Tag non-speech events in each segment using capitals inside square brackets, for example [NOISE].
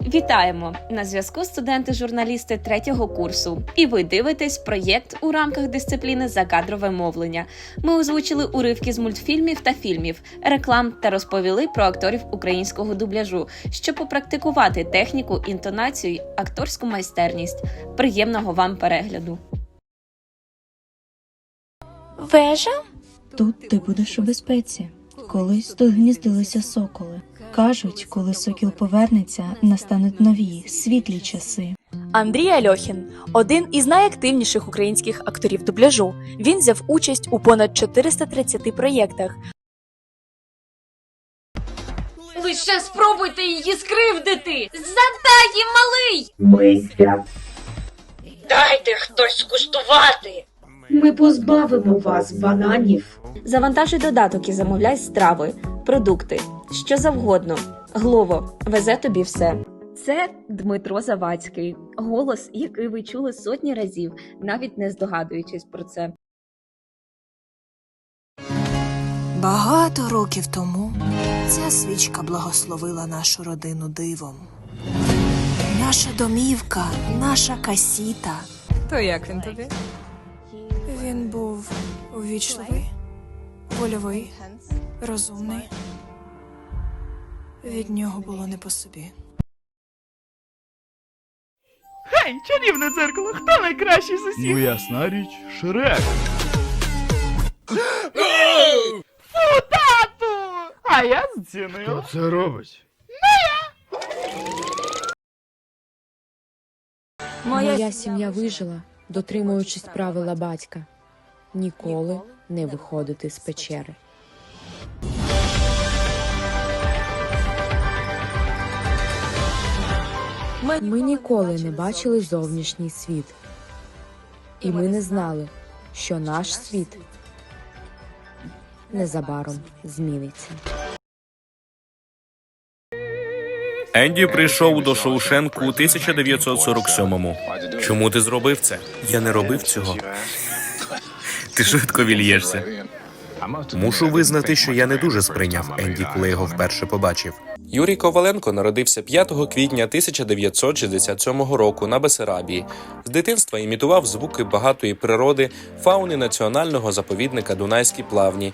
Вітаємо! На зв'язку студенти-журналісти третього курсу. І ви дивитесь проєкт у рамках дисципліни закадрове мовлення. Ми озвучили уривки з мультфільмів та фільмів, реклам та розповіли про акторів українського дубляжу, щоб попрактикувати техніку, інтонацію й акторську майстерність. Приємного вам перегляду! Вежа? Тут ти будеш у безпеці. Колись тут гніздилися соколи. Кажуть, коли сокіл повернеться, настануть нові світлі часи. Андрій Альохін один із найактивніших українських акторів дубляжу. Він взяв участь у понад 430 проєктах. Лише спробуйте її скривдити! Задай їм малий! Мися. Дайте хтось скуштувати! Ми позбавимо вас бананів. Завантажуй додаток і замовляй страви, продукти, що завгодно. Глово везе тобі все. Це Дмитро Завадський, голос, який ви чули сотні разів, навіть не здогадуючись про це. Багато років тому ця свічка благословила нашу родину дивом. Наша домівка, наша касіта. То як він тобі? Він був увічливий, вольовий, розумний. Від нього було не по собі. Гей, чарівне дзеркало, хто найкращий з усіх? Ну ясна річ, Шрек. Фу, тату! А я зцінив. Хто це робить? Моя сім'я вижила, дотримуючись правила батька ніколи не виходити з печери. Ми ніколи не бачили зовнішній світ, і ми не знали, що наш світ незабаром зміниться. Енді прийшов до Шоушенку у 1947-му. Чому ти зробив це? Я не робив цього. Ти швидко вільєшся. Мушу визнати, що я не дуже сприйняв Енді, коли його вперше побачив. Юрій Коваленко народився 5 квітня 1967 року на Бесарабії. З дитинства імітував звуки багатої природи, фауни національного заповідника Дунайські плавні.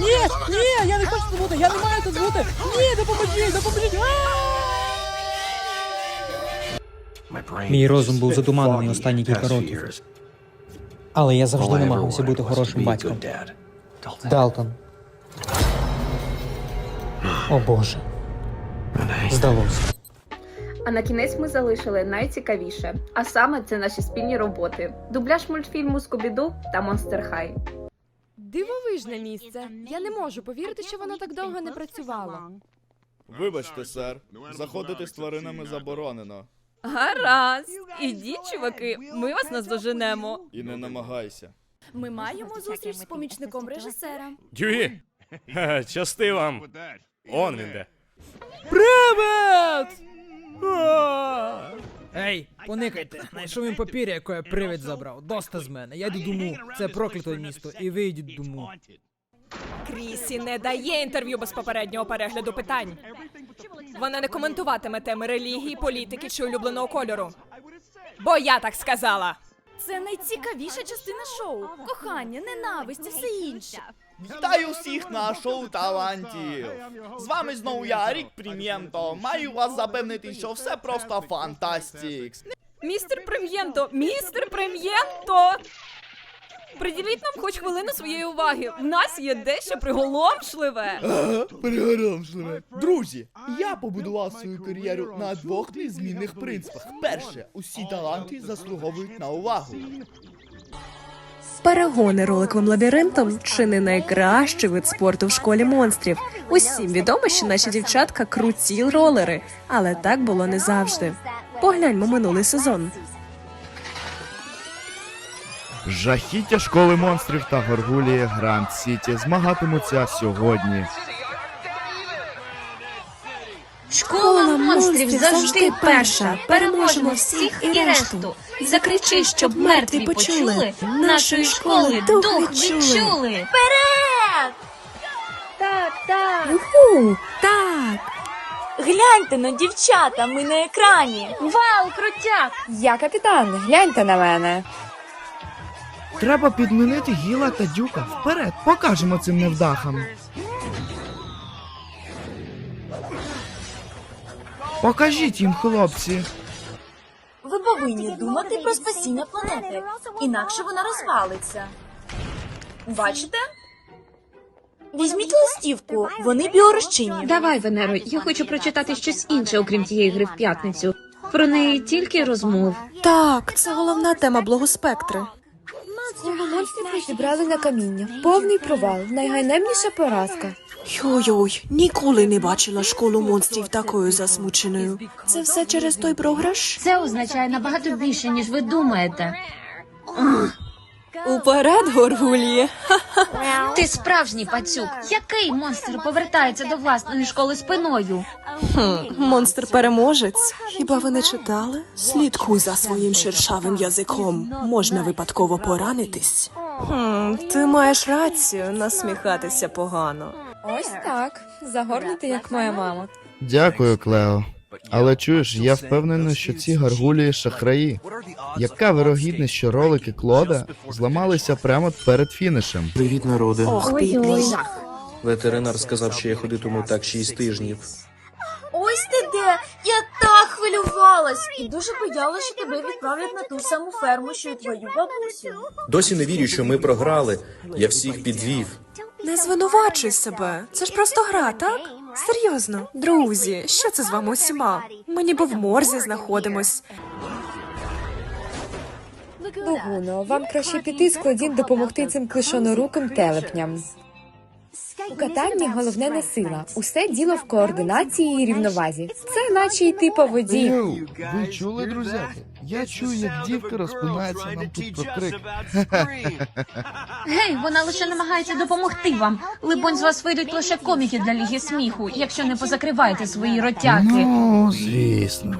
Ні, ні, я не хочу тут бути, я не маю тут бути. Ні, допоможіть, допоможіть. Мій розум був задуманений останні кілька років. Але я завжди намагався бути хорошим батьком. Далтон. О Боже. Здалося. А на кінець ми залишили найцікавіше, а саме це наші спільні роботи: дубляж мультфільму Скобіду та Монстер Хай. Дивовижне місце. Я не можу повірити, що воно так довго не працювало. Вибачте, сер. Заходити з тваринами заборонено. Гаразд. Ідіть, чуваки, ми вас наздоженемо. І не намагайся. Ми маємо зустріч з помічником режисера. Дюї! [LAUGHS] Части вам! Он він де. Привет! Ей, поникайте, знайшов він папір, яке привид забрав. Доста з мене. Я йду дому. Це проклятое місто, і ви йдіть дому. Крісі не дає інтерв'ю без попереднього перегляду питань. Вона не коментуватиме теми релігії, політики чи улюбленого кольору. Бо я так сказала. Це найцікавіша частина шоу. Кохання, ненависть і все інше. Вітаю всіх на шоу талантів! З вами знову я, Рік Прім'єнто. Маю вас запевнити, що все просто фантастікс. Містер Прем'єнто, містер Прем'єнто! Приділіть нам хоч хвилину своєї уваги. В нас є дещо приголомшливе. [LAUGHS] Перегаромшливе. Друзі, я побудував свою кар'єру на двох незмінних принципах. Перше, усі таланти заслуговують на увагу. Перегони роликовим лабіринтом чи не найкращий вид спорту в школі монстрів. Усім відомо, що наші дівчатка круті ролери, але так було не завжди. Погляньмо минулий сезон. Жахіття школи монстрів та горгулії Гранд Сіті змагатимуться сьогодні. Школа монстрів завжди перша. Переможемо всіх і решту. Закричи, щоб мертві почули. Нашої школи дух відчули. Вперед! Так, так. Уху, так. Гляньте на дівчата, ми на екрані. Вау, крутяк! Я капітан, гляньте на мене. Треба підмінити гіла та дюка. Вперед, покажемо цим невдахам. Покажіть їм, хлопці. Ви повинні думати про спасіння планети, інакше вона розвалиться. Бачите? Візьміть листівку, вони біорозчинні. Давай, Венеро, я хочу прочитати щось інше, окрім тієї гри в п'ятницю. Про неї тільки розмов. Так, це головна тема блогоспектри. Монстрів зібрали на каміння. Повний провал, найганебніша поразка. Йой-йой, ніколи не бачила школу монстрів такою засмученою. Це все через той програш? Це означає набагато більше, ніж ви думаєте. Уперед, горгуліє. Ти справжній пацюк. Який монстр повертається до власної школи спиною? Монстр переможець. Хіба ви не читали? Слідкуй за своїм шершавим язиком. Можна випадково поранитись. Хм, ти маєш рацію, насміхатися погано. Ось так. Загорнути, як моя мама. Дякую, Клео. Але чуєш, я впевнений, що ці гаргулії шахраї. Яка вирогідність, що ролики Клода зламалися прямо перед фінішем? Привіт, народи. Ох, бідний. Ветеринар сказав, що я ходитиму так 6 тижнів. Ось ти де! Я так хвилювалась і дуже боялась, що тебе відправлять на ту саму ферму, що й твою бабусю. Досі не вірю, що ми програли. Я всіх підвів. Не звинувачуй себе. Це ж просто гра, так? Серйозно, друзі, що це з вами усіма? Ми ніби в морзі знаходимось. Лугуно, вам краще піти з Клодін допомогти цим клишоноруким телепням. У катанні головне не сила. Усе діло в координації і рівновазі. Це наче йти по воді. Йоу, ви чули, друзяки? Я чую, як дівка розпинається нам тут про крик. Гей, вона лише намагається допомогти вам. Либонь, з вас вийдуть лише коміки для ліги сміху, якщо не позакриваєте свої ротяки. Ну, звісно,